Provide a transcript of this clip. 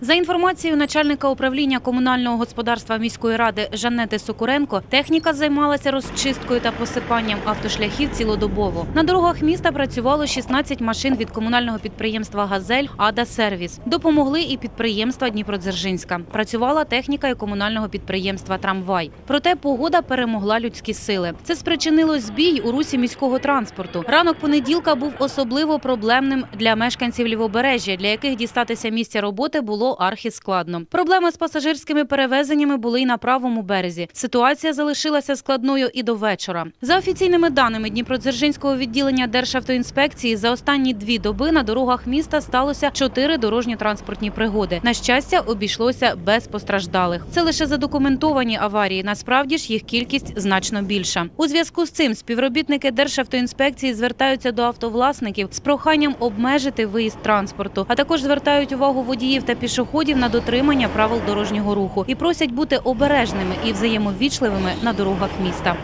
За інформацією начальника управління комунального господарства міської ради Жанети Сокуренко, техніка займалася розчисткою та посипанням автошляхів цілодобово. На дорогах міста працювало 16 машин від комунального підприємства Газель Ада Сервіс. Допомогли і підприємства Дніпродзержинська. Працювала техніка і комунального підприємства Трамвай. Проте погода перемогла людські сили. Це спричинило збій у русі міського транспорту. Ранок понеділка був особливо проблемним для мешканців Лівобережжя, для яких дістатися місця роботи було архіскладно. Проблеми з пасажирськими перевезеннями були й на правому березі. Ситуація залишилася складною і до вечора. За офіційними даними Дніпродзержинського відділення Державтоінспекції, за останні дві доби на дорогах міста сталося чотири дорожньо-транспортні пригоди. На щастя, обійшлося без постраждалих. Це лише задокументовані аварії. Насправді ж їх кількість значно більша. У зв'язку з цим співробітники Державтоінспекції звертаються до автовласників з проханням обмежити виїзд транспорту, а також звертають увагу водіїв та пішоходів на дотримання правил дорожнього руху і просять бути обережними і взаємовічливими на дорогах міста.